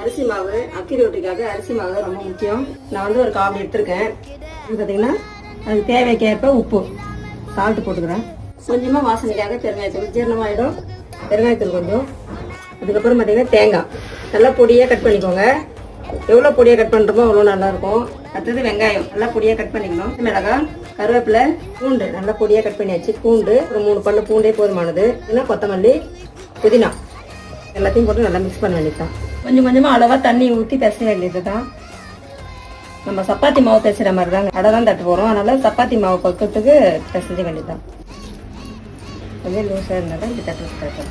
அரிசி மாவு அக்கி ரொட்டிக்காக அரிசி மாவு ரொம்ப முக்கியம். நான் வந்து ஒரு காபி எடுத்திருக்கேன். பார்த்தீங்கன்னா அதுக்கு தேவைக்கேற்ப உப்பு. சால்ட்டு போட்டுக்கிறேன். கொஞ்சமாக வாசனைக்காக பெருங்காயத்தூள் ஜீரணமாயிடும். பெருங்காயத்தூள் கொஞ்சம். அதுக்கப்புறம் பார்த்தீங்கன்னா தேங்காய். நல்லா பொடியாக கட் பண்ணிக்கோங்க. எவ்வளோ பொடியாக கட் பண்ணுறோமோ அவ்வளோ நல்லாயிருக்கும். அடுத்தது வெங்காயம். நல்லா பொடியாக கட் பண்ணிக்கணும். மிளகாய் கருவேப்பிலை பூண்டு. நல்லா பொடியாக கட் பண்ணியாச்சு. பூண்டு ஒரு மூணு பல்லு பூண்டே போதுமானது. இன்னும் கொத்தமல்லி புதினா. எல்லாத்தையும் போட்டு நல்லா மிக்ஸ் பண்ண வேண்டியதுதான் கொஞ்சம் கொஞ்சமாக அளவாக தண்ணி ஊற்றி பிசைய வேண்டியது தான். நம்ம சப்பாத்தி மாவு பிசைகிற மாதிரி தாங்க. அடை தான் தட்டு போகிறோம் அதனால் சப்பாத்தி மாவு பக்கத்துக்கு பிசைஞ்ச வேண்டியது கொஞ்சம் லூஸாக இருந்தால் தான் இப்படி தட்டு தட்டு